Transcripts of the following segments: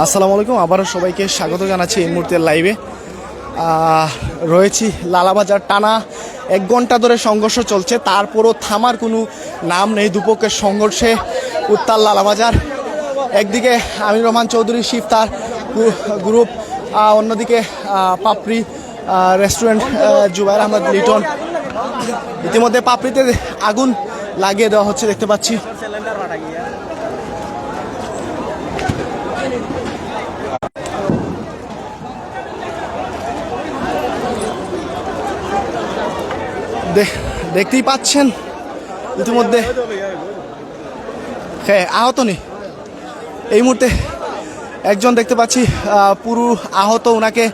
আসসালামু আলাইকুম, আবারও সবাইকে স্বাগত জানাচ্ছি এই মুহূর্তের লাইভে রয়েছি লালাবাজার টানা এক ঘণ্টা ধরে সংঘর্ষ চলছে, তারপরও থামার কোনো নাম নেই, দুপক্ষের সংঘর্ষে উত্তাল লালাবাজার। একদিকে আমির রহমান চৌধুরী শিফ তার গ্রুপ অন্যদিকে পাপড়ি রেস্টুরেন্ট জুবাইর আহমদ লিটন। ইতিমধ্যে পাপড়িতে আগুন লাগিয়ে দেওয়া হচ্ছে, দেখতে পাচ্ছি। দেখতেই পাচ্ছেন। ইতিমধ্যে হ্যাঁ আহত নেই এই মুহূর্তে একজন দেখতে পাচ্ছি পুরো আহত ওনাকে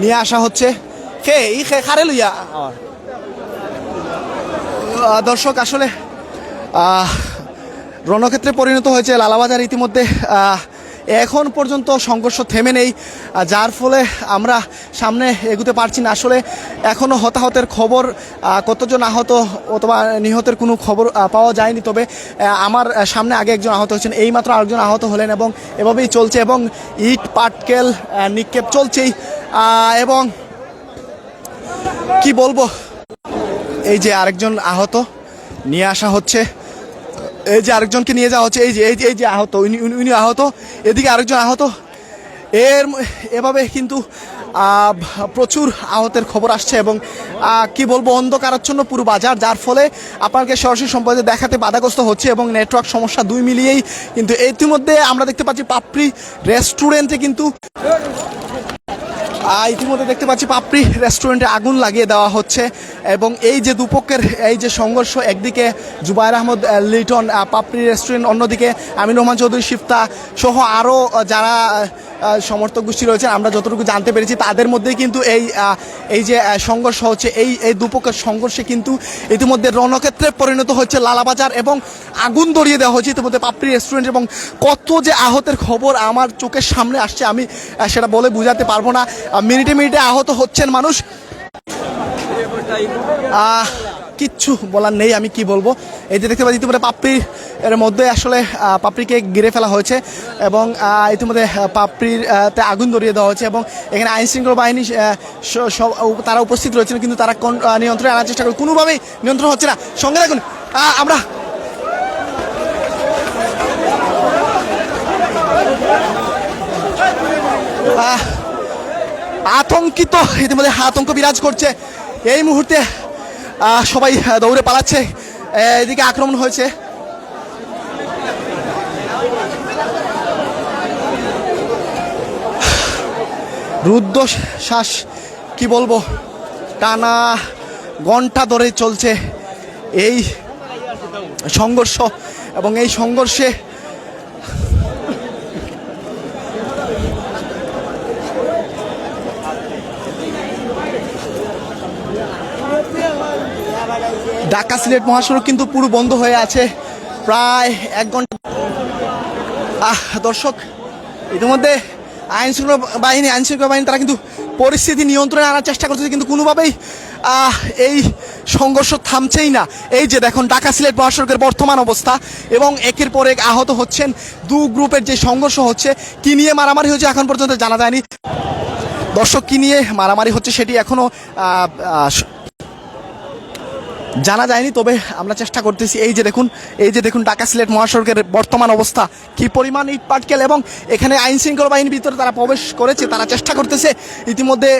নিয়ে আসা হচ্ছে। খে ই খে খারে লইয়া দর্শক, আসলে রণক্ষেত্রে পরিণত হয়েছে লালাবাজার ইতিমধ্যে। এখন পর্যন্ত সংঘর্ষ থেমে নেই যার ফলে আমরা সামনে এগুতে পারছি না। আসলে এখনও হতাহতের খবর কতজন আহত অথবা নিহতের কোনো খবর পাওয়া যায়নি। তবে আমার সামনে আগে একজন আহত হয়েছেন, এইমাত্র আরেকজন আহত হলেন এবং এভাবেই চলছে এবং ইট, পাটকেল নিক্ষেপ চলছেই। এবং কি বলব? এই যে আরেকজন আহত নিয়ে আসা হচ্ছে। এই যে আরেকজনকে নিয়ে যাওয়া হচ্ছে, এই যে এই যে এই যে আহত উনি উনি- আহত। এদিকে আরেকজন আহত। এর এভাবে কিন্তু প্রচুর আহতের খবর আসছে এবং কি বলব, অন্ধকারাচ্ছন্ন পুরো বাজার, যার ফলে আপনাকে সরাসরি সম্পদে দেখাতে বাধাগ্রস্ত হচ্ছে এবং নেটওয়ার্ক সমস্যা দুই মিলিয়েই কিন্তু ইতিমধ্যে আমরা দেখতে পাচ্ছি পাপড়ি রেস্টুরেন্টে কিন্তু ইতিমধ্যে দেখতে পাচ্ছি পাপড়ি রেস্টুরেন্টে আগুন লাগিয়ে দেওয়া হচ্ছে এবং এই যে দুপক্ষের, এই যে সংঘর্ষ, একদিকে জুবাইর আহমদ লিটন পাপড়ি রেস্টুরেন্ট অন্যদিকে আমিন রহমান চৌধুরী, শিফতা সহ আরও যারা সমর্থক গোষ্ঠী রয়েছে আমরা যতটুকু জানতে পেরেছি, তাদের মধ্যেই কিন্তু এই এই যে সংঘর্ষ হচ্ছে। এই এই দুপক্ষের সংঘর্ষে কিন্তু ইতিমধ্যে রণক্ষেত্রে পরিণত হচ্ছে লালাবাজার এবং আগুন ধরিয়ে দেওয়া হয়েছে ইতিমধ্যে পাপড়ি রেস্টুরেন্ট এবং কত যে আহতের খবর আমার চোখের সামনে আসছে, আমি সেটা বলে বোঝাতে পারব না। মিনিটে মিনিটে আহত হচ্ছেন মানুষ। কিচ্ছু বলার নেই আমি কি বলব? এই যে দেখতে পাচ্ছি ইতিমধ্যে পাপড়ি এর মধ্যে আসলে পাপড়িকে ঘিরে ফেলা হয়েছে এবং ইতিমধ্যে পাপড়ির তে আগুন ধরিয়ে দেওয়া হয়েছে এবং এখানে আইন শৃঙ্খলা বাহিনী সব তারা উপস্থিত রয়েছেন কিন্তু তারা কোন নিয়ন্ত্রণে আনার চেষ্টা করে কোনোভাবেই নিয়ন্ত্রণ হচ্ছে না। সঙ্গে আহ, আমরা আহ, আতঙ্কিত, ইতিমধ্যে আতঙ্ক বিরাজ করছে। এই মুহূর্তে সবাই দৌড়ে পালাচ্ছে। এদিকে আক্রমণ হয়েছে। রুদ্র শ্বাস কি বলব, টানা ঘণ্টা ধরে চলছে এই সংঘর্ষ এবং এই সংঘর্ষে ঢাকা সিলেট মহাসড়ক কিন্তু পুরো বন্ধ হয়ে আছে। প্রায় এক ঘণ্টা আহ দর্শক ইতিমধ্যে আইন শৃঙ্খলা বাহিনী আইন শৃঙ্খলা বাহিনী তারা কিন্তু পরিস্থিতি নিয়ন্ত্রণে আনার চেষ্টা করতেছে কিন্তু কোনোভাবেই এই সংঘর্ষ থামছেই না। এই যে দেখুন ঢাকা সিলেট মহাসড়কের বর্তমান অবস্থা এবং একের পর এক আহত হচ্ছেন দু গ্রুপের যে সংঘর্ষ হচ্ছে কি নিয়ে মারামারি হচ্ছে এখন পর্যন্ত জানা যায়নি। দর্শক কি নিয়ে মারামারি হচ্ছে সেটি এখনও আহ, আহ, জানা যায়নি, তবে আমরা চেষ্টা করতেছি। এই যে দেখুন, এই যে দেখুন ঢাকা সিলেট মহাসড়কের বর্তমান অবস্থা, কি পরিমাণ ইট পাটকেল এবং এখানে আইন শৃঙ্খলা বাহিনীর ভিতরে তারা প্রবেশ করেছে, তারা চেষ্টা করতেছে ইতিমধ্যে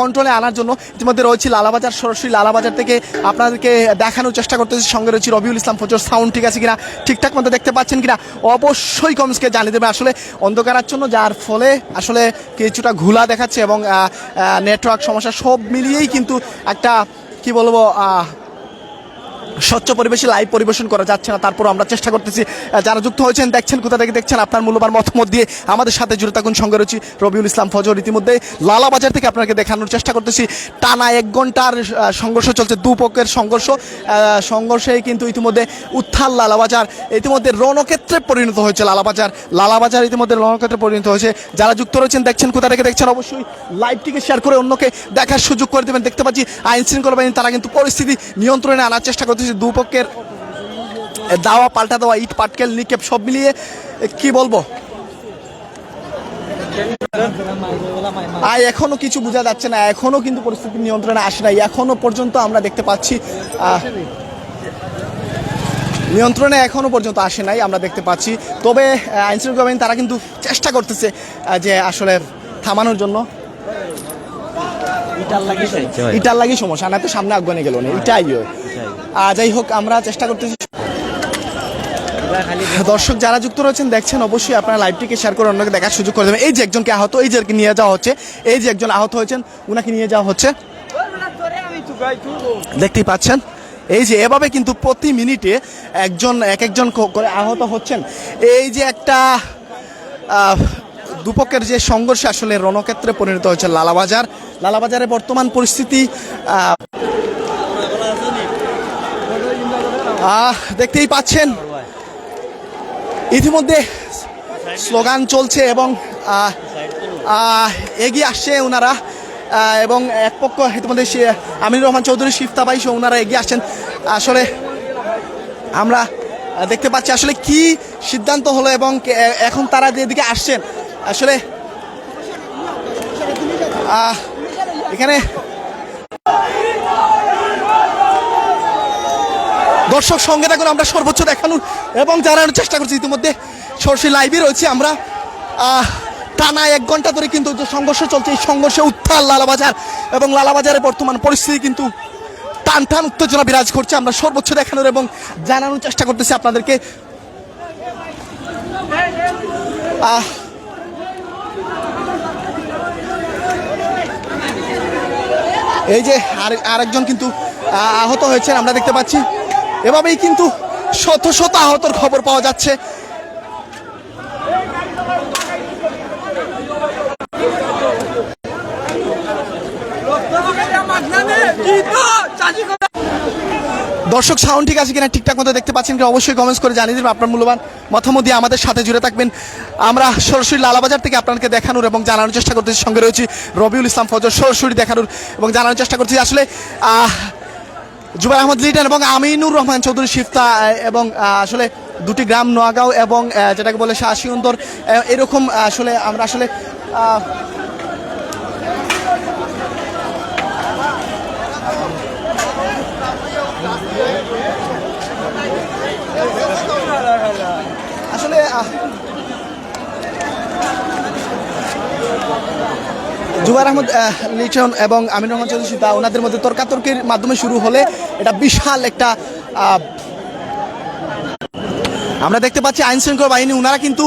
কন্ট্রোলে আনার জন্য। ইতিমধ্যে রয়েছে লালাবাজার, সরাসরি লালাবাজার থেকে আপনাদেরকে দেখানোর চেষ্টা করতেছি। সঙ্গে রয়েছে রবিউল ইসলাম ফজর সাউন্ড ঠিক আছে কিনা, ঠিকঠাক মতো দেখতে পাচ্ছেন কিনা, অবশ্যই কমসকে জানিয়ে দেবে। আসলে অন্ধকারাচ্ছন্ন, যার ফলে আসলে কিছুটা ঘোলা দেখাচ্ছে এবং নেটওয়ার্ক সমস্যা সব মিলিয়েই কিন্তু একটা, কি বলব স্বচ্ছ পরিবেশে লাইভ পরিবেশন করা যাচ্ছে না তারপর আমরা চেষ্টা করতেছি। যারা যুক্ত হয়েছেন, দেখছেন, কোথা থেকে দেখছেন, আপনার মূল্যবান মতামত দিয়ে আমাদের সাথে জুড়ে থাকুন সঙ্গে রয়েছি রবিউল ইসলাম ফজর ইতিমধ্যে। লালাবাজার থেকে আপনাকে দেখানোর চেষ্টা করতেছি। টানা এক ঘণ্টার সংঘর্ষ চলছে, দুপক্ষের সংঘর্ষ। সংঘর্ষে কিন্তু ইতিমধ্যে উত্থাল লালাবাজার। ইতিমধ্যে রণক্ষেত্রে পরিণত হয়েছে লালাবাজার। লালাবাজার ইতিমধ্যে রণক্ষেত্রে পরিণত হয়েছে। যারা যুক্ত রয়েছেন, দেখছেন, কোথা থেকে দেখছেন, অবশ্যই লাইভটিকে শেয়ার করে অন্যকে দেখার সুযোগ করে দেবেন। দেখতে পাচ্ছি আইন শৃঙ্খলা বাহিনী, তারা কিন্তু পরিস্থিতি নিয়ন্ত্রণে আনার চেষ্টা করতেছে দুপক্ষের দাওয়া পাল্টা দেওয়া, ইট, পাটকেল, নিক্ষেপ, সব মিলিয়ে কি বলব? আর এখনও কিছু বোঝা যাচ্ছে না, এখনও কিন্তু পরিস্থিতি নিয়ন্ত্রণে আসে নাই, এখনও পর্যন্ত আমরা দেখতে পাচ্ছি নিয়ন্ত্রণে এখনও পর্যন্ত আসে নাই, আমরা দেখতে পাচ্ছি। তবে আইন শৃঙ্খলা বাহিনী, তারা কিন্তু চেষ্টা করতেছে যে আসলে থামানোর জন্য। ইটার লাগি সমস্যা। না তো সামনে আগুনে গেল না। আহ, যাই হোক আমরা চেষ্টা করতেছি। দর্শক যারা যুক্ত রয়েছেন দেখছেন অবশ্যই আপনারা লাইভটিকে শেয়ার করে অন্যকে দেখার সুযোগ করে দেবেন। এই যে একজনকে আহত এই যে নিয়ে যাওয়া হচ্ছে এই যে একজন আহত হয়েছেন উনাকে নিয়ে যাওয়া হচ্ছে। দেখতেই পাচ্ছেন? এই যে এভাবে কিন্তু প্রতি মিনিটে একজন এক একজন করে আহত হচ্ছেন। এই যে একটা আহ, দুপক্ষের যে সংঘর্ষ আসলে রণক্ষেত্রে পরিণত হয়েছে লালাবাজার। লালাবাজারে বর্তমান পরিস্থিতি দেখতেই পাচ্ছেন। ইতিমধ্যে স্লোগান চলছে এবং এগিয়ে আসছে ওনারা এবং এক পক্ষ ইতিমধ্যে আমিনুর রহমান চৌধুরী, শিফতাবাই সহ ওনারা এগিয়ে আসছেন। আসলে আমরা দেখতে পাচ্ছি আসলে কি সিদ্ধান্ত হলো এবং এখন তারা যেদিকে আসছেন আসলে এখানে দর্শক সঙ্গে থাকুন আমরা সর্বোচ্চ দেখানোর এবং জানানোর চেষ্টা করছি। ইতিমধ্যে সরাসরি লাইভে রয়েছে আমরা টানা এক ঘণ্টা ধরে কিন্তু যে সংঘর্ষ চলছে এই সংঘর্ষে উত্তাল লালাবাজার এবং লালাবাজারের বর্তমান পরিস্থিতি কিন্তু টান টান উত্তেজনা বিরাজ করছে। আমরা সর্বোচ্চ দেখানোর এবং জানানোর চেষ্টা করতেছি আপনাদেরকে। আহ, এই যে আর আরেকজন কিন্তু আহ, আহত হয়েছেন আমরা দেখতে পাচ্ছি। এভাবেই কিন্তু শত শত আহতর খবর পাওয়া যাচ্ছে। দর্শক সাউন্ড ঠিক আছে কিনা, ঠিকঠাক মতো দেখতে পাচ্ছেন কিনা, অবশ্যই কমেন্টস করে জানিয়ে দেবেন। আপনার মূল্যবান মতামত দিয়ে আমাদের সাথে জুড়ে থাকবেন। আমরা সরাসরি লালাবাজার থেকে আপনাকে দেখানোর এবং জানানোর চেষ্টা করতেছি। সঙ্গে রয়েছি রবিউল ইসলাম ফজর সরাসরি দেখানোর এবং জানানোর চেষ্টা করতেছি। আসলে জুবাই আহমদ লিটন এবং আমিনুর রহমান চৌধুরী শিফতা এবং আসলে দুটি গ্রাম নোয়াগাঁও এবং যেটাকে বলে শাসিউন্দর এরকম আসলে আমরা আসলে আহ, জুবাইর আহমদ আহ, লিটন এবং আমির রহমান চৌধুরী সীতা ওনাদের মধ্যে তর্কাতর্কির মাধ্যমে শুরু হলে এটা বিশাল একটা আমরা দেখতে পাচ্ছি আইন শৃঙ্খলা বাহিনী ওনারা কিন্তু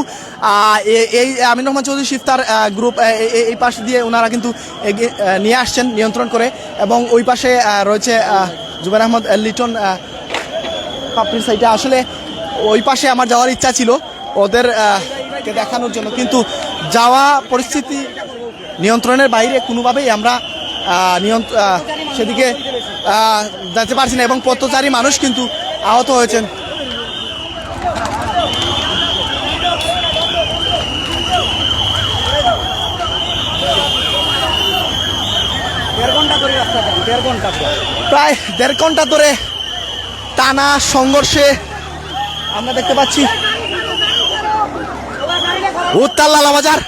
এই আমির রহমান চৌধুরী শিফতার গ্রুপ এই পাশ দিয়ে ওনারা কিন্তু নিয়ে আসছেন নিয়ন্ত্রণ করে এবং ওই পাশে রয়েছে জুবের আহমদ লিটন পাপড়ির সাইডে আসলে ওই পাশে আমার যাওয়ার ইচ্ছা ছিল ওদের আহ, কে দেখানোর জন্য কিন্তু যাওয়া পরিস্থিতি নিয়ন্ত্রণের বাইরে কোনোভাবেই আমরা নিয়ন্ত্র সেদিকে যেতে পারছি না এবং পথচারী মানুষ কিন্তু আহত হয়েছেন। প্রায় দেড় ঘণ্টা ধরে টানা সংঘর্ষে আমরা দেখতে পাচ্ছি। উত্তাল লালাবাজার।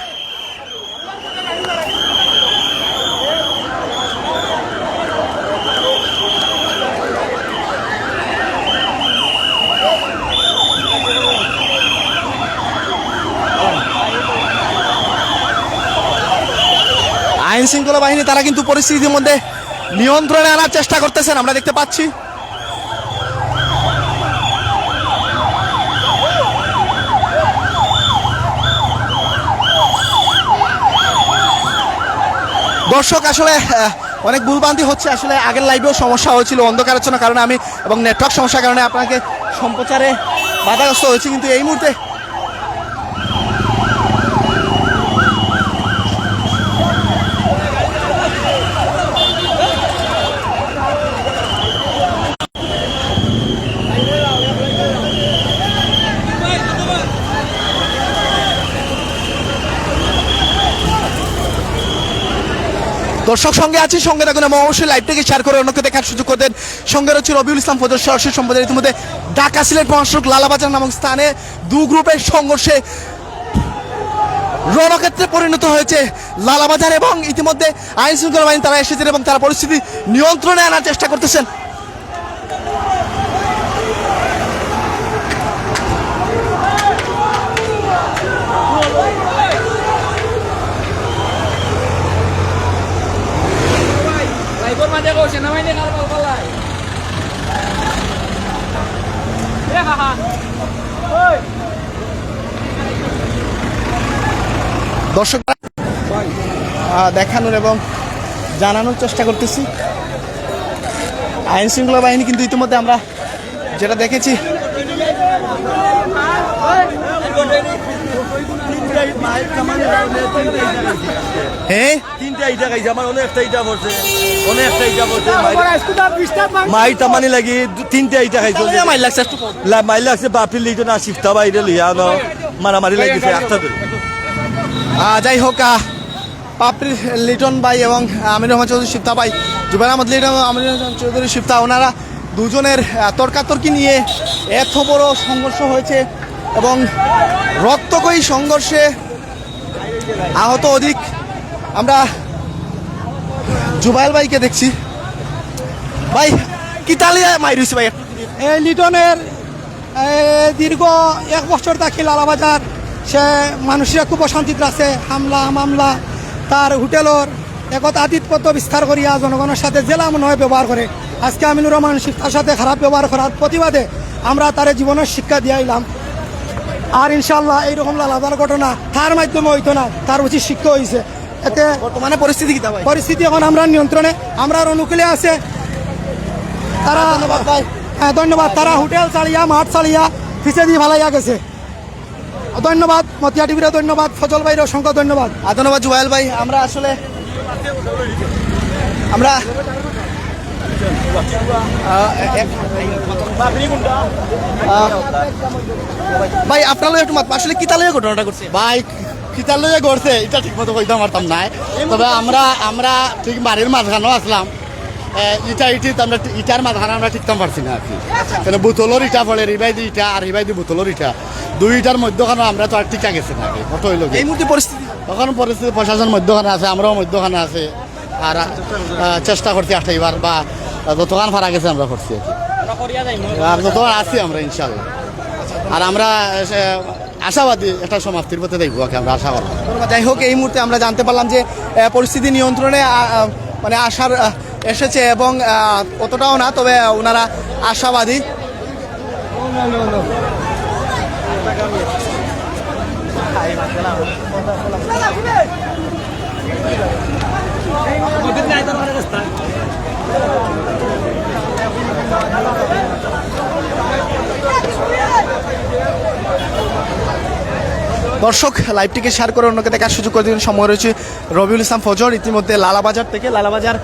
আইন শৃঙ্খলা বাহিনী তারা কিন্তু পরিস্থিতির মধ্যে নিয়ন্ত্রণে আনার চেষ্টা করতেছেন, আমরা দেখতে পাচ্ছি। দর্শক, আসলে অনেক ভুলবান্তি হচ্ছে। আসলে আগের লাইভেও সমস্যা হয়েছিল অন্ধকারাচ্ছন্ন কারণে আমি এবং নেটওয়ার্ক সমস্যার কারণে আপনাকে সম্প্রচারে বাধাগ্রস্ত হয়েছে, কিন্তু এই মুহূর্তে দর্শক সঙ্গে আছি, সঙ্গে থাকুন এবং অবশ্যই লাইভটাকে শেয়ার করে অন্যকে দেখার সুযোগ করে দেন। সঙ্গে রয়েছে রবিউল ইসলাম ফজর সরাসরি সম্প্রদায় ইতিমধ্যে ঢাকা সিলেট মহাসড়ক লালাবাজার নামক স্থানে দু গ্রুপের সংঘর্ষে রণক্ষেত্রে পরিণত হয়েছে লালাবাজার এবং ইতিমধ্যে আইন শৃঙ্খলা বাহিনী তারা এসেছেন এবং তারা পরিস্থিতি নিয়ন্ত্রণে আনার চেষ্টা করতেছেন। দেখানোর এবং জানানোর চেষ্টা করতেছি। আইন শৃঙ্খলা বাহিনী কিন্তু ইতিমধ্যে আমরা যেটা দেখেছি হ্যাঁ তিনটা ইটা খাইছে আমার অনেকটা ইটা পড়ছে অনেকটা ইটা পড়ছে মাই তামানি লাগি দু- তিনটা ইটা খাইছে লাগছে একটু কম। লাগছে বাপির লিটো না শিফতা বাইরে লিয়া ন মারামারি লাগিছে যাই হোক আহ, পাপড়ি লিটন ভাই এবং আমির রহমান চৌধুরী শিফতা ভাই। জুবাইর আহমদ লিটন আমির রহমান চৌধুরী শিফতা ওনারা দুজনের তর্কাতর্কি নিয়ে এত বড় সংঘর্ষ হয়েছে এবং রক্তকয়ী সংঘর্ষে আহত অধিক। আমরা জুবাইল ভাইকে দেখছি। ভাই কি তালিয়া মাইরিছি ভাই? এই লিটনের দীর্ঘ এক বছর থাকি লালাবাজার সে মানুষরা খুব অশান্তিত আছে। হামলা মামলা তার হোটেলর একত আতিথ্যপত্র বিস্তার করিয়া জনগণের সাথে জেলা মনে হয় ব্যবহার করে আজকে আমিনুর রহমান শিক্ষার সাথে খারাপ ব্যবহার করার প্রতিবাদে আমরা তার জীবনের শিক্ষা দিয়াইলাম আর ইনশাল্লাহ এইরকম লালাদার ঘটনা তার মাধ্যমে হইতো না তার উচিত শিক্ষা হয়েছে এতে বর্তমানে পরিস্থিতি কি পরিস্থিতি এখন আমরা নিয়ন্ত্রণে আমরা অনুকূলে আছে। তারা ধন্যবাদ হ্যাঁ ধন্যবাদ। তারা হোটেল চালিয়া মাঠ চালিয়া ফিসে দিয়ে ভালাইয়া গেছে। ধন্যবাদ। মতিয়া টিভিরে ধন্যবাদ ফজল ভাইয়ের অসংখ্য ধন্যবাদ। আর ধন্যবাদ জুবাইল ভাই আমরা আসলে আমরা ভাই আপনার একটু মাত আসলে কি তালে ঘটনাটা করছে ভাই কিতার লইয়া গড়ছে এটা ঠিক মতো কইতে পারতাম নাই। তবে আমরা আমরা ঠিক বাড়ির মাঝখানেও আসলাম। ইটা ইটি আমরা ইটার মাঝখানে আমরা ঠিকতাম পারছি না আর কি। কেন বোতলর ইটা পড়ে রিবাই দি ইটা আর রিবাই দি বোতলর ইটা। দুইটার মধ্যখানে আমরা তো আর টিকা গেছে না আর কি ফটো হইল এই মুহূর্তে পরিস্থিতি? তখন পরিস্থিতি প্রশাসন মধ্যখানে আছে আমরাও মধ্যখানে আছে। আর চেষ্টা করছি আঠাইবার বা যতক্ষণ ফারা গেছে আমরা করছি আর আর যতক্ষণ আছি আমরা ইনশাল্লাহ আর আমরা আশাবাদী একটা সমাপ্তির পথে দেখব আমরা আশা করব যাই হোক এই মুহূর্তে আমরা জানতে পারলাম যে পরিস্থিতি নিয়ন্ত্রণে মানে আসার এসেছে এবং অতটাও না, তবে ওনারা আশাবাদী। দর্শক, লাইভটিকে শেয়ার করে অন্যকে দেখার সুযোগ করে দিন। সময় রয়েছে রবিউল ইসলাম ফজর, ইতিমধ্যে লালাবাজার থেকে। লালাবাজার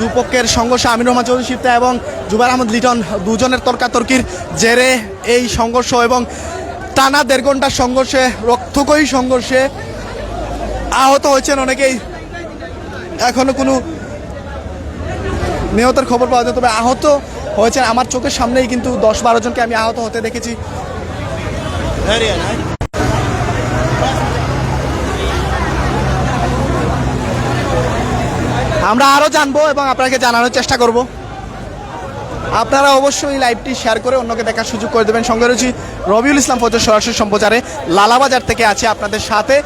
দুপক্ষের সংঘর্ষে আমির রহমান চৌধুরী শিফতা এবং জুবার আহমদ লিটন দুজনের তর্কাতর্কির জেরে এই সংঘর্ষ এবং টানা দেড় ঘণ্টার সংঘর্ষে রক্তকয়ী সংঘর্ষে আহত হয়েছেন অনেকেই। এখনও কোনো নিহতের খবর পাওয়া যায় তবে আহত হয়েছেন। আমার চোখের সামনেই কিন্তু দশ বারো জনকে আমি আহত হতে দেখেছি। আমরা আরও জানব এবং আপনাকে জানানোর চেষ্টা করব। আপনারা অবশ্যই লাইভটি শেয়ার করে অন্যকে দেখার সুযোগ করে দেবেন। সঙ্গে রয়েছি রবিউল ইসলাম ফজর সরাসরি সম্প্রচারে লালাবাজার থেকে আছে আপনাদের সাথে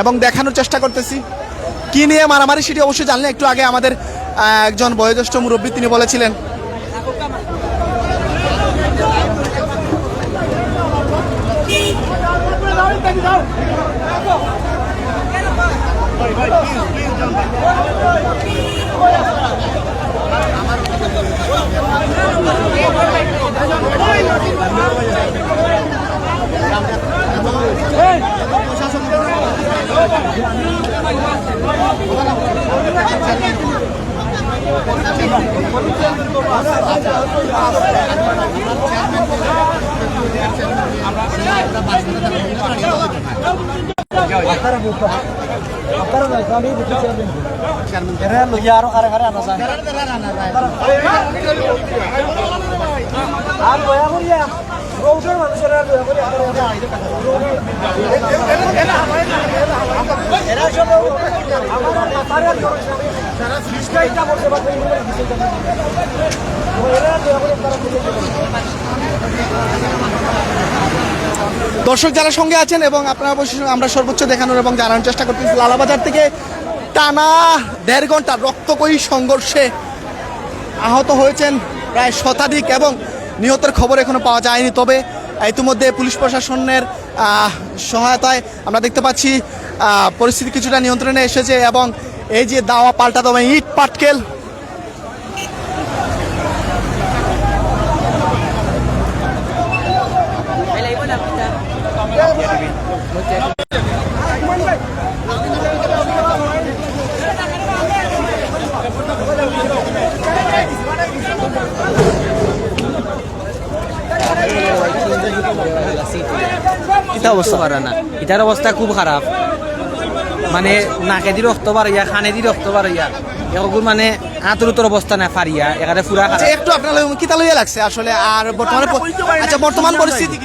এবং দেখানোর চেষ্টা করতেছি। কি নিয়ে মারামারি সেটি অবশ্যই জানলে। একটু আগে আমাদের একজন বয়োজ্যেষ্ঠ মুরব্বী তিনি বলেছিলেন আপনারা বুঝতে আপনারা আমি বুঝতে চাইবেন এরা লইয়া আরও কারে কারে আনা যায় আর দয়া করিয়া রৌদের মানুষের আর দয়া করিয়া এরা সব আমার মাথার আর তারা সৃষ্টি এটা করতে পারবে এরা দয়া করে তারা দর্শক যারা সঙ্গে আছেন এবং আপনারা অবশ্যই আমরা সর্বোচ্চ দেখানোর এবং জানানোর চেষ্টা করতেছি, লালাবাজার থেকে টানা দেড় ঘণ্টা রক্তকয়ী সংঘর্ষে আহত হয়েছেন প্রায় শতাধিক এবং নিহতের খবর এখনও পাওয়া যায়নি। তবে ইতিমধ্যে পুলিশ প্রশাসনের সহায়তায় আমরা দেখতে পাচ্ছি পরিস্থিতি কিছুটা নিয়ন্ত্রণে এসেছে এবং এই যে দাওয়া পাল্টা দাওয়া ইট পাটকেল অবস্থা। পারে না এটার অবস্থা খুব খারাপ। মানে নাকে দি রক্ত বাড়িয়া খানে দি রক্ত বাড়িয়া এখন মানে আতরুতর অবস্থা না ফারিয়া এখানে ফুরা আচ্ছা খারাপ একটু আপনার কিতা লইয়া লাগছে আসলে আর বর্তমানে আচ্ছা বর্তমান পরিস্থিতি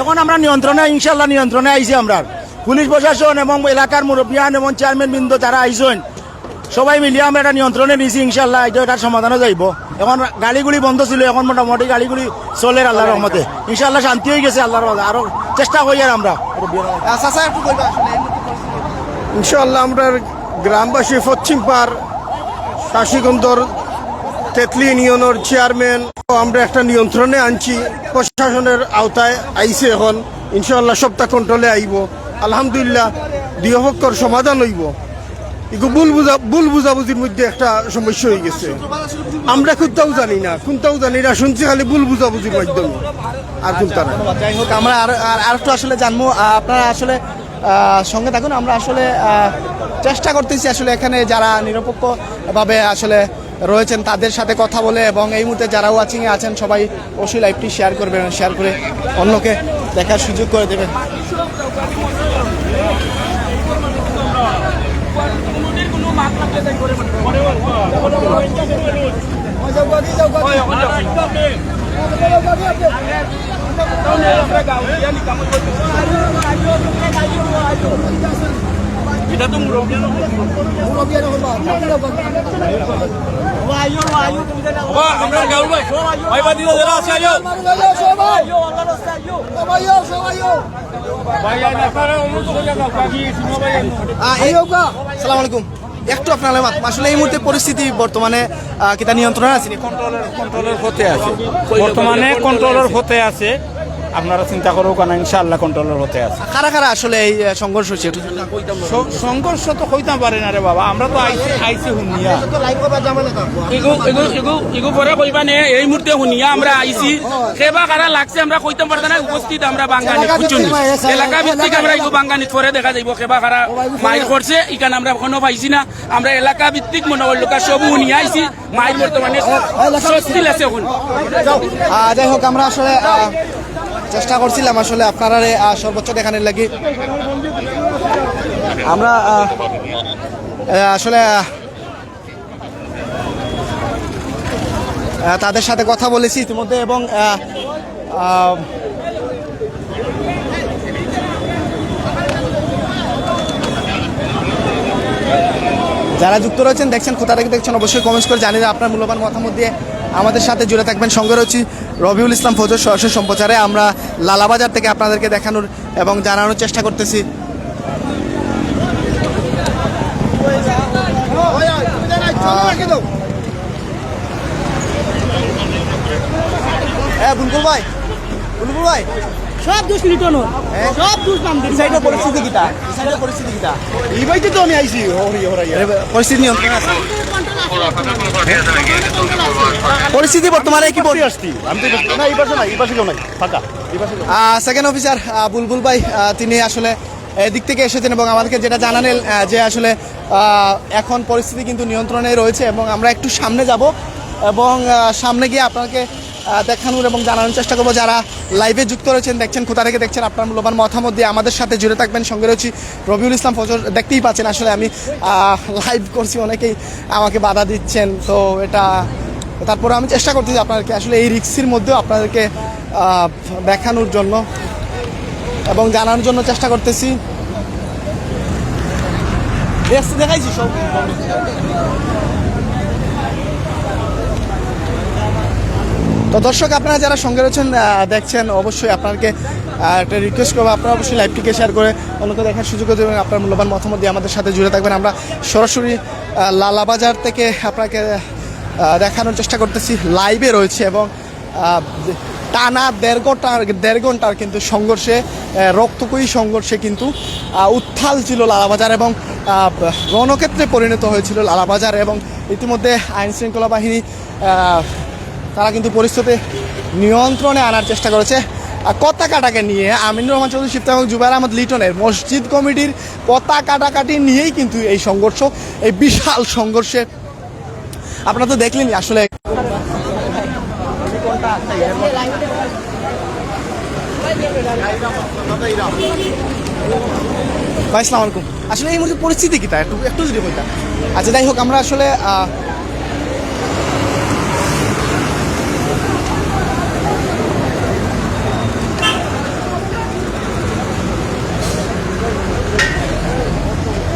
এখন আমরা নিয়ন্ত্রণে ইনশাল্লাহ নিয়ন্ত্রণে আইছি আমরা পুলিশ প্রশাসন এবং এলাকার মুরব্বিয়ান এবং চেয়ারম্যান বৃন্দ যারা আইসেন সবাই মিলিয়ে আমরা এটা নিয়ন্ত্রণে নিছি ইনশাল্লাহ এটা এটার সমাধানও যাইব। এখন গাড়িগুলি বন্ধ ছিল এখন মোটামুটি গাড়িগুলি চলে আল্লাহর রহমতে। ইনশাল্লাহ শান্তি হয়ে গেছে আল্লাহর আরও চেষ্টা করি আর আমরা। আচ্ছা আসলে ইনশাআল্লাহ আমরা গ্রামবাসী পশ্চিম পার কাশিগন্ধর তেতলি ইউনিয়নের চেয়ারম্যান ও আমরা একটা নিয়ন্ত্রণে আনছি। প্রশাসনের আওতায় আইছে এখন। ইনশাল্লাহ সপ্তাহ কন্ট্রোলে আইব। আলহামদুলিল্লাহ দুই পক্ষর সমাধান হইব। ভুল বুঝা ভুল বুঝাবুঝির মধ্যে একটা সমস্যা হয়ে গেছে। আমরা কোনটাও জানি না কোনটাও জানি না, শুনছি খালি ভুল বুঝাবুঝির মাধ্যমে। আর কোনটা না। যাই হোক, আমরা আর আর- একটু আসলে জানব আপনারা আসলে সঙ্গে থাকুন, আমরা আসলে চেষ্টা করতেছি আসলে এখানে যারা নিরপেক্ষ ভাবে আসলে রয়েছেন তাদের সাথে কথা বলে এবং এই মুহূর্তে যারা ওয়াচিংয়ে আছেন, সবাই অবশ্যই লাইভটি শেয়ার করবেন শেয়ার করে অন্যকে দেখার সুযোগ করে দেবেন। kita tunggu Assalamualaikum. একটু আপনার আসলে এই মুহূর্তে পরিস্থিতি বর্তমানে কিতা নিয়ন্ত্রণে আছে কন্ট্রোলের হতে আছে। বর্তমানে কন্ট্রোলের হতে আছে। আপনারা চিন্তা করো কেন ইনশাআল্লাহ কন্ট্রোলের হতে আছে কারা কারা আসলে এই সংঘর্ষ হচ্ছে সংঘর্ষ তো হইতে পারে না রে বাবা আমরা তো আইসি আইসি হুনিয়া ইগু ইগু ইগু ইগু পরে কইবা নে এই মুহূর্তে শুনিয়া আমরা আইছি সেবা কারা লাগছে আমরা কইতে পারতাম না উপস্থিত আমরা বাঙ্গানি বুঝুন এলাকা ভিত্তিক আমরা ইগু বাঙ্গানি পরে দেখা যাইব সেবা কারা মাইর করছে ইখানে আমরা কোনো পাইছি না আমরা এলাকা ভিত্তিক মনে করল সব শুনিয়া আইছি মাইর বর্তমানে স্বস্তিল আছে এখন আহ, যাই হোক আমরা আসলে চেষ্টা করছিলাম আসলে আপনারা সর্বোচ্চ দেখানোর লাগি। আমরা আসলে তাদের সাথে কথা বলেছি ইতিমধ্যে এবং যারা যুক্ত রয়েছেন, দেখছেন, কোথা থেকে দেখছেন, অবশ্যই কমেন্টস করে জানিয়ে আপনার মূল্যবান মতামত দিয়ে। আমাদের সাথে জুড়ে থাকবেন সঙ্গে রয়েছি রবিউল ইসলাম ফজর সরাসরি সম্প্রচারে। আমরা লালাবাজার থেকে আপনাদেরকে দেখানোর এবং জানানোর চেষ্টা করতেছি। হ্যাঁ বুলবুল ভাই বুলবুল ভাই। সব দুষ লিটনো সব দুষ নাম সাইডের পরিস্থিতি কিটা? পরিস্থিতি কিটা? এই বাইতে তো আমি আইছি হরি পরিস্থিতি নিয়ন্ত্রণে আছে। পরিস্থিতি বর্তমানে কি পরি- আসছি আমি তো না এই পাশে নাই এই পাশে কেউ নাই ফাঁকা এই পাশে সেকেন্ড অফিসার বুলবুল ভাই তিনি আসলে দিক থেকে এসেছেন এবং আমাদেরকে যেটা জানালেন যে আসলে এখন পরিস্থিতি কিন্তু নিয়ন্ত্রণে রয়েছে এবং আমরা একটু সামনে যাব এবং সামনে গিয়ে আপনাকে দেখানোর এবং জানানোর চেষ্টা করব। যারা লাইভে যুক্ত রয়েছেন, দেখছেন, কোথা থেকে দেখছেন, আপনার মূল্যবান মতামত দিয়ে আমাদের সাথে জুড়ে থাকবেন। সঙ্গে রয়েছি রবিউল ইসলাম ফজর, দেখতেই পাচ্ছেন আসলে আমি লাইভ করছি, অনেকেই আমাকে বাধা দিচ্ছেন, তো এটা, তারপরে আমি চেষ্টা করতেছি আপনাদেরকে আসলে এই রিক্সির মধ্যেও আপনাদেরকে দেখানোর জন্য এবং জানানোর জন্য চেষ্টা করতেছি। দেখাইছি সব। তো দর্শক, আপনারা যারা সঙ্গে রয়েছেন দেখছেন, অবশ্যই আপনাকে একটা রিকোয়েস্ট করব। আপনারা অবশ্যই লাইভটিকে শেয়ার করে অন্যকে দেখার সুযোগ দেবেন। আপনার মূল্যবান মতামত দিয়ে আমাদের সাথে জুড়ে থাকবেন। আমরা সরাসরি লালাবাজার থেকে আপনাকে দেখানোর চেষ্টা করতেছি। লাইভে রয়েছে এবং টানা দেড় ঘণ্টার দেড় ঘণ্টার কিন্তু সংঘর্ষে রক্তকয়ী সংঘর্ষে কিন্তু উত্থাল ছিল লালাবাজার এবং রণক্ষেত্রে পরিণত হয়েছিল লালাবাজার এবং ইতিমধ্যে আইন শৃঙ্খলা বাহিনী তারা কিন্তু পরিস্থিতি নিয়ন্ত্রণে আনার চেষ্টা করেছে। আর পতাকাটাকে নিয়ে আমিনুর রহমান চৌধুরী শিপ্তা এবং জুবাইর আহমদ লিটনের মসজিদ কমিটির পতাকাটাকাটি নিয়েই কিন্তু এই সংঘর্ষ, এই বিশাল সংঘর্ষে আপনারা তো দেখলেনই আসলে। ভাই, আসসালামু আলাইকুম। আসলে এই মুহূর্তে পরিস্থিতি কি তা? একটু একটু যদি বলতাম আচ্ছা যাই হোক, আমরা আসলে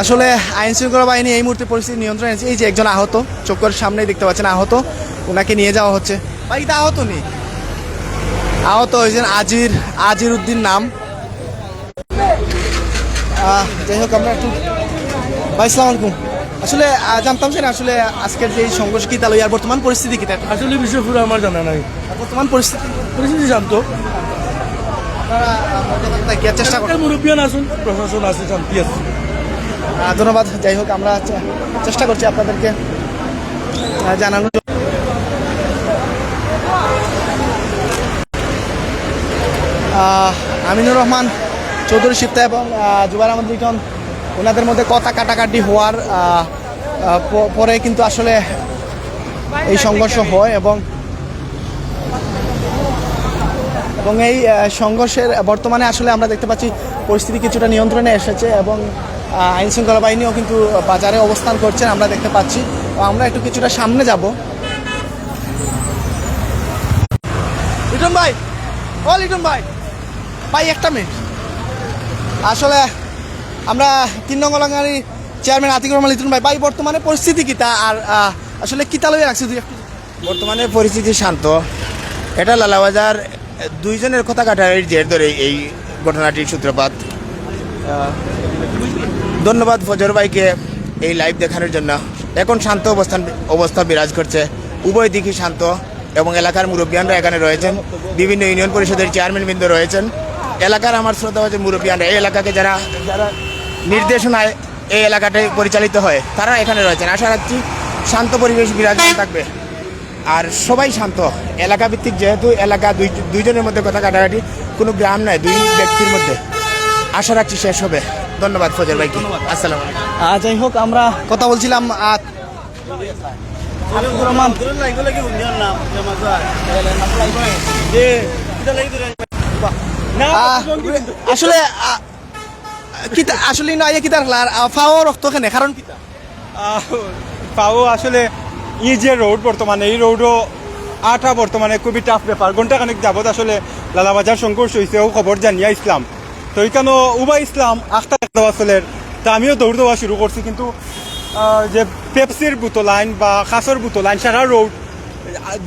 আসলে আইন শৃঙ্খলা বাহিনী এই মুহূর্তে পরিস্থিতি নিয়ন্ত্রণে এই যে একজন আহত, চোখের সামনেই দেখতে পাচ্ছেন আহত, ওনাকে নিয়ে যাওয়া হচ্ছে। এটা আহত নেই আহত হয়েছেন আজির আজির উদ্দিন নাম যাই হোক, আমরা একটু ভাই সালাম আলাইকুম। আসলে জানতাম যে আসলে আজকের যে এই সংঘর্ষ কি তাহলে ইয়ার বর্তমান পরিস্থিতি কি আসলে বিষয় পুরো আমার জানা নাই। বর্তমান পরিস্থিতি? পরিস্থিতি কি চেষ্টা করবেন মুরব্বিয়ান আসুন প্রশাসন আছে শান্তি আছে। ধন্যবাদ যাই হোক আমরা চেষ্টা করছি আপনাদেরকে জানানোর। আমিনুর রহমান চৌধুরী সিপ্তা এবং জুবাইর আহমদ লিটন ওনাদের মধ্যে কথা কাটাকাটি হওয়ার পরে কিন্তু আসলে এই সংঘর্ষ হয় এবং এবং এই সংঘর্ষের বর্তমানে আসলে আমরা দেখতে পাচ্ছি পরিস্থিতি কিছুটা নিয়ন্ত্রণে এসেছে এবং আইন শৃঙ্খলা বাহিনীও কিন্তু বাজারে অবস্থান করছেন, আমরা দেখতে পাচ্ছি। আমরা একটু কিছুটা সামনে যাব। লিটন ভাই, ও লিটন ভাই ভাই, একটা মিনিট। আসলে আমরা তিন লাঙ্গারি চেয়ারম্যান আতিকুর রহমান, লিটন ভাই। ভাই, বর্তমানে পরিস্থিতি কি তা? আর আসলে কি তালয়ে রাখছে? একটু বর্তমানে পরিস্থিতি শান্ত। এটা লালাবাজার, দুইজনের কথা কাটারির জের ধরে এই ঘটনাটির সূত্রপাত। ধন্যবাদ ফজর ভাইকে এই লাইভ দেখানোর জন্য। এখন শান্ত অবস্থান অবস্থা বিরাজ করছে। উভয় দিকই শান্ত এবং এলাকার মুরব্বিয়ানরা এখানে রয়েছেন। বিভিন্ন ইউনিয়ন পরিষদের চেয়ারম্যান বৃন্দ রয়েছেন। এলাকার আমার শ্রদ্ধাবাজ মুরব্বিয়ানরা, এই এলাকাকে যারা যারা নির্দেশনায় এই এলাকাটাই পরিচালিত হয়। তারা এখানে রয়েছেন। আশা রাখছি শান্ত পরিবেশ বিরাজমান থাকবে। আর সবাই শান্ত। এলাকা ভিত্তিক যেহেতু এলাকা দুই দুইজনের মধ্যে কথা কাটাকাটি কোনো গ্রাম নয় দুই ব্যক্তির মধ্যে। আশা রাখছি শেষ হবে। ধন্যবাদ ফজর ভাইকে। আসসালাম যাই হোক আমরা কথা বলছিলাম আসলে কিতা আসলে না ইয়ে কিতা ফাও রক্ত কেনে কারণ কিতা? পাও আসলে ই যে রোড বর্তমানে এই রোডও আটা বর্তমানে খুবই টাফ ব্যাপার ঘন্টাখানেক যাবত আসলে লালাবাজার সংঘর্ষ হয়েছে ও খবর জানিয়া ইসলাম তো এখানে উবা ইসলাম আখটা আসলের তা আমিও দৌড় দেওয়া শুরু করছি, কিন্তু যে পেপসির বুতো লাইন বা খাসর বুতো লাইন, সারা রোড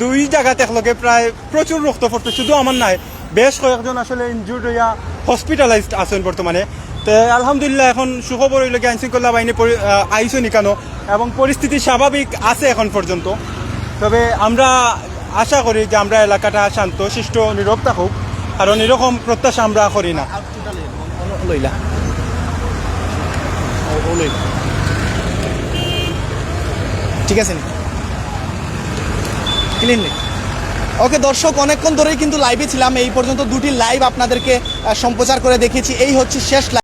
দুই জায়গাতে একলগে প্রায় প্রচুর রক্ত পড়তে শুধু আমার নাই, বেশ কয়েকজন আসলে ইনজুর্ড হইয়া হসপিটালাইজড আছেন বর্তমানে তো আলহামদুলিল্লাহ এখন সুখবর হইল কি আইনশৃঙ্খলা বাহিনী পরি- আহ, আইসো নিকানো এবং পরিস্থিতি স্বাভাবিক আছে এখন পর্যন্ত। তবে আমরা আশা করি যে আমরা এলাকাটা শান্ত শিষ্ট নীরব থাকুক। কারণ এরকম প্রত্যাশা আমরা করি না। ঠিক আছে ক্লিন ওকে দর্শক অনেকক্ষণ ধরেই কিন্তু লাইভে ছিলাম। এই পর্যন্ত দুটি লাইভ আপনাদেরকে সম্প্রচার করে দেখেছি এই হচ্ছে শেষ লাইভ